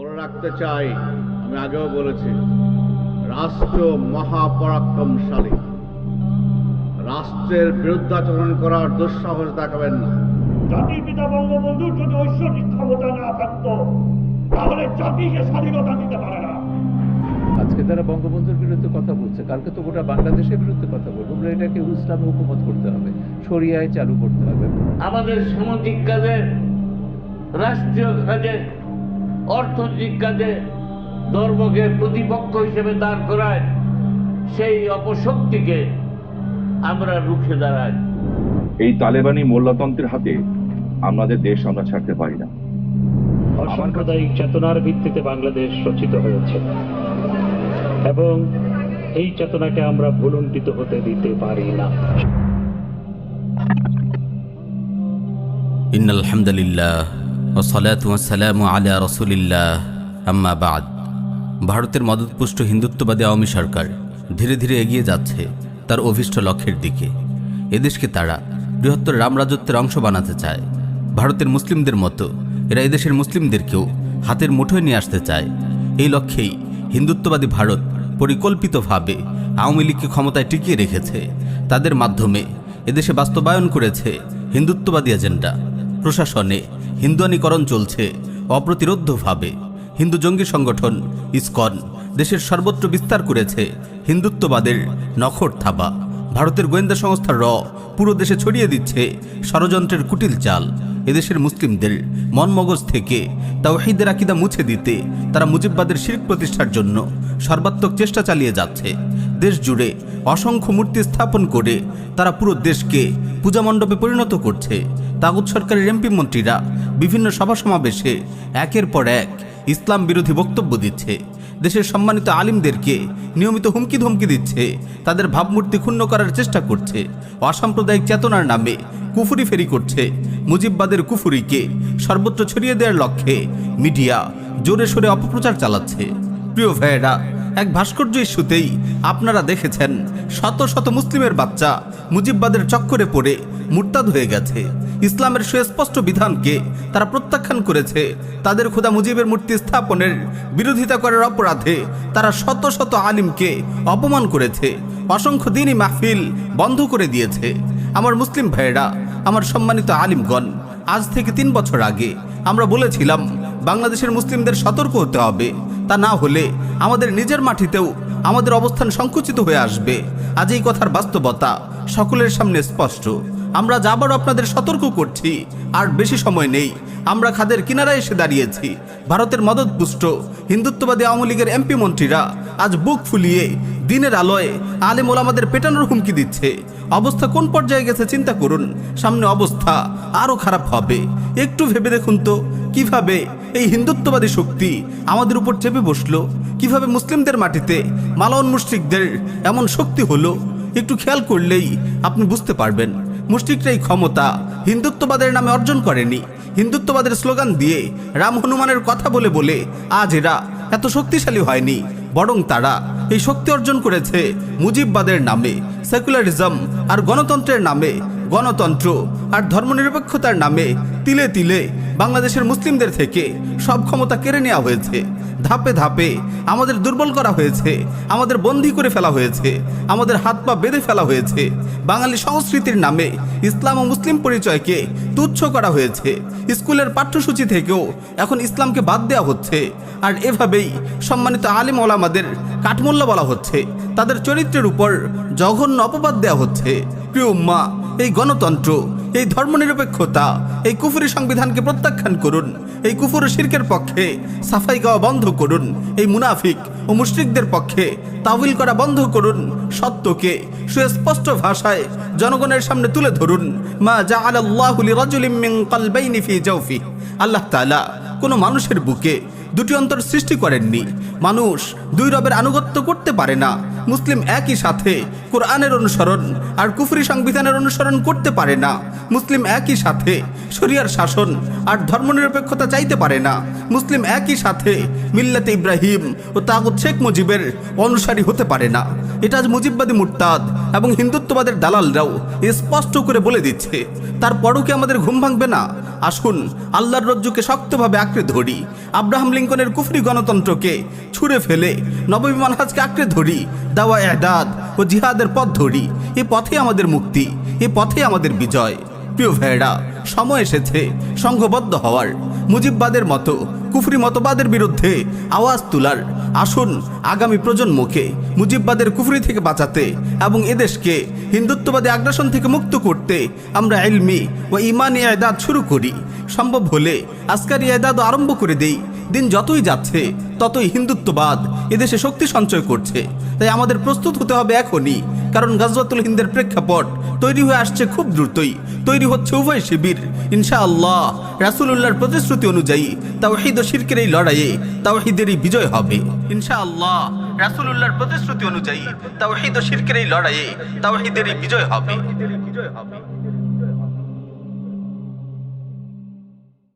বলে রাখতে চাই আমি আগেও বলেছি রাষ্ট্র মহাপরাক্রমশালী। রাষ্ট্রের বিরুদ্ধাচরণ করার দুঃসাহস দেখাবেন না। জাতির পিতা বঙ্গবন্ধুর যদি ঐশ্বরিক ক্ষমতা না থাকতো তাহলে জাতিকে স্বাধীনতা দিতে পারে না। আজকে তারা বঙ্গবন্ধুর বিরুদ্ধে কথা বলছে। কালকে তো গোটা বাংলাদেশের বিরুদ্ধে কথা বলব। বলে এটাকে ইসলামে হুকুমত করতে হবে শরিয়ায় চালু করতে হবে। আমাদের সামাজিক কাজে রাষ্ট্রীয় কাজে অর্থনৈতিক কাজে ধর্মকে প্রতিপক্ষ হিসেবে দাঁড় করায় সেই অপশক্তিকে আমরা রুখে দাঁড়াই। এই তালেবানি মোল্লাতন্ত্রের হাতে আমাদের দেশ আমরা ছাড়তে পারি না। অসাম্প্রদায়িক চেতনার ভিত্তিতে বাংলাদেশ রচিত হয়েছে। এবং এই চেতনাকে আমরা ভুলুণ্ঠিত হতে দিতে পারি না। ইন্নাল হামদুলিল্লাহ আলিয়া ভারতের মদতপুষ্ট হিন্দুত্ববাদী আওয়ামী সরকার ধীরে ধীরে এগিয়ে যাচ্ছে তার অভিষ্ট লক্ষ্যের দিকে। এদেশকে তারা বৃহত্তর রামরাজত্বের অংশ বানাতে চায়। ভারতের মুসলিমদের মতো এরা এদেশের মুসলিমদেরকেও হাতের মুঠোয় নিয়ে আসতে চায়। এই লক্ষ্যেই হিন্দুত্ববাদী ভারত পরিকল্পিতভাবে আওয়ামী লীগকে ক্ষমতায় টিকিয়ে রেখেছে। তাদের মাধ্যমে এদেশে বাস্তবায়ন করেছে হিন্দুত্ববাদী এজেন্ডা। প্রশাসনে হিন্দুয়ানীকরণ চলছে অপ্রতিরোধ্যভাবে। হিন্দু জঙ্গি সংগঠন, ইসকন, দেশের সর্বত্র বিস্তার করেছে হিন্দুত্ববাদের নখর থাবা। ভারতের গোয়েন্দা সংস্থা র পুরো দেশে ছড়িয়ে দিচ্ছে ষড়যন্ত্রের কুটিল চাল। এদেশের মুসলিমদের মন মগজ থেকে তাওহিদের আকিদা মুছে দিতে তারা মুজিববাদের শির্ক প্রতিষ্ঠার জন্য সর্বাত্মক চেষ্টা চালিয়ে যাচ্ছে। দেশ জুড়ে অসংখ্য মূর্তি স্থাপন করে তারা পুরো দেশকে পূজা মণ্ডপে পরিণত করছে। তাগুত সরকারের এমপি মন্ত্রীরা বিভিন্ন সভা সমাবেশে একের পর এক ইসলাম বিরোধী বক্তব্য দিচ্ছে। দেশের সম্মানিত আলিমদেরকে নিয়মিত হুমকি ধমকি দিচ্ছে। তাদের ভাবমূর্তি ক্ষুণ্ণ করার চেষ্টা করছে অসাম্প্রদায়িক চেতনার নামে কুফুরি ফেরি করছে। মুজিববাদের কুফুরিকে সর্বত্র ছড়িয়ে দেওয়ার লক্ষ্যে মিডিয়া জোরে সোরে অপপ্রচার চালাচ্ছে। প্রিয় ভাইয়েরা, এক ভাস্কর্য ইস্যুতেই আপনারা দেখেছেন, শত শত মুসলিমের বাচ্চা মুজিববাদের চক্করে পড়ে মুরতাদ হয়ে গেছে। ইসলামের সুস্পষ্ট বিধানকে তারা প্রত্যাখ্যান করেছে। তাদের খোদা মুজিবের মূর্তি স্থাপনের বিরোধিতা করার অপরাধে তারা শত শত আলিমকে অপমান করেছে, অসংখ্য দিনই মাহফিল বন্ধ করে দিয়েছে। আমার মুসলিম ভাইয়েরা, আমার সম্মানিত আলিমগণ, আজ থেকে তিন বছর আগে আমরা বলেছিলাম, বাংলাদেশের মুসলিমদের সতর্ক হতে হবে। তা না হলে আমাদের নিজের মাটিতেও আমাদের অবস্থান সংকুচিত হয়ে আসবে। আজ এই কথার বাস্তবতা সকলের সামনে স্পষ্ট। আমরা যাবার আপনাদের সতর্ক করছি, আর বেশি সময় নেই। আমরা খাদের কিনারায় এসে দাঁড়িয়েছি। ভারতের মদতপুষ্ট, হিন্দুত্ববাদী আওয়ামী লীগের এমপি মন্ত্রীরা আজ বুক ফুলিয়ে দিনের আলোয় আলেম ওলামাদের পেটানোর হুমকি দিচ্ছে। অবস্থা কোন পর্যায়ে গেছে চিন্তা করুন। সামনে অবস্থা আরও খারাপ হবে। একটু ভেবে দেখুন তো, কীভাবে এই হিন্দুত্ববাদী শক্তি আমাদের উপর চেপে বসল? কীভাবে মুসলিমদের মাটিতে মালাউন মুশরিকদের এমন শক্তি হলো? একটু খেয়াল করলেই আপনি বুঝতে পারবেন। মুশরিকরা এই ক্ষমতা। হিন্দুত্ববাদের নামে অর্জন করেনি। হিন্দুত্ববাদের স্লোগান দিয়ে রাম হনুমানের কথা বলে বলে আজ এরা এত শক্তিশালী হয়নি, বরং তারা এই শক্তি অর্জন করেছে মুজিববাদের নামে, সেকুলারিজম আর গণতন্ত্রের নামে, গণতন্ত্র আর ধর্মনিরপেক্ষতার নামে তিলে তিলে বাংলাদেশের মুসলিমদের থেকে সব ক্ষমতা কেড়ে নেওয়া হয়েছে। ধাপে ধাপে আমাদের দুর্বল করা হয়েছে, আমাদের বন্দি করে ফেলা হয়েছে, আমাদের হাত পা বেঁধে ফেলা হয়েছে। বাঙালি সংস্কৃতির নামে ইসলাম ও মুসলিম পরিচয়কে তুচ্ছ করা হয়েছে। স্কুলের পাঠ্যসূচি থেকেও এখন ইসলামকে বাদ দেওয়া হচ্ছে। আর এভাবেই সম্মানিত আলিম ওলামাদের কাঠমোল্লা বলা হচ্ছে। তাদের চরিত্রের উপর জঘন্য অপবাদ দেওয়া হচ্ছে। প্রিয় উম্মা এই গণতন্ত্র, এই ধর্মনিরপেক্ষতা, এই কুফুরি সংবিধানকে প্রত্যাখ্যান করুন, এই কুফুর শির্কের পক্ষে সাফাই গাওয়া বন্ধ করুন, এই মুনাফিক ও মুশরিকদের পক্ষে তাবিল করা বন্ধ করুন, সত্যকে সুস্পষ্ট ভাষায় জনগণের সামনে তুলে ধরুন। মা ফি জাওফি। আল্লাহ তাআলা কোনো মানুষের বুকে দুটি অন্তর সৃষ্টি করেননি। মানুষ দুই রবের আনুগত্য করতে পারে না। মুসলিম একই সাথে কোরআনের অনুসরণ আর কুফরি সংবিধানের অনুসরণ করতে পারে না। মুসলিম একই সাথে শরিয়ার শাসন আর ধর্মনিরপেক্ষতা চাইতে পারে না। মুসলিম একই সাথে মিল্লাতে ইব্রাহিম ও তাগুত শেখ মুজিবের অনুসারী হতে পারে না। এটা আজ মুজিববাদী মুরতাদ এবং হিন্দুত্ববাদের দালালরাও স্পষ্ট করে বলে দিচ্ছে, তারপরও কি আমাদের ঘুম ভাঙবে না? আসুন, আল্লাহর রজ্জুকে শক্তভাবে আঁকড়ে ধরি। আব্রাহাম লিঙ্কনের কুফরি গণতন্ত্রকে ছুঁড়ে ফেলে নববী মানহাজকে আঁকড়ে ধরি দাওয়া এদাদ ও জিহাদের পথ ধরি। এ পথে আমাদের মুক্তি, এ পথে আমাদের বিজয়। প্রিয় ভাইয়েরা, সময় এসেছে সংঘবদ্ধ হওয়ার। মুজিববাদের মতো, কুফরি মতবাদের বিরুদ্ধে আওয়াজ তোলার। আসুন, আগামী প্রজন্মকে মুজিববাদের কুফরি থেকে বাঁচাতে এবং এদেশকে হিন্দুত্ববাদী আগ্রাসন থেকে মুক্ত করতে আমরা এলমি ও ইমানি এদাদ শুরু করি। সম্ভব হলে আজকার এদাদও আরম্ভ করে দেই। দিন যতই যাচ্ছে, ততই হিন্দুত্ববাদ এদেশে শক্তি সঞ্চয় করছে। তাই আমাদের প্রস্তুত হতে হবে এখনই। কারণ গাজওয়াতুল হিন্দের প্রেক্ষাপট তৈরি হয়ে আসছে খুব দ্রুতই। তৈরি হচ্ছে উভয় শিবির। ইনশাআল্লাহ, রাসূলুল্লাহর প্রতিশ্রুতি অনুযায়ী তাওহিদ ও শিরকের এই লড়াইয়ে তাওহিদেরই বিজয় হবে। ইনশাআল্লাহ, রাসূলুল্লাহর প্রতিশ্রুতি অনুযায়ী তাওহিদ ও শিরকের এই লড়াইয়ে তাওহিদেরই বিজয় হবে। বিজয় হবে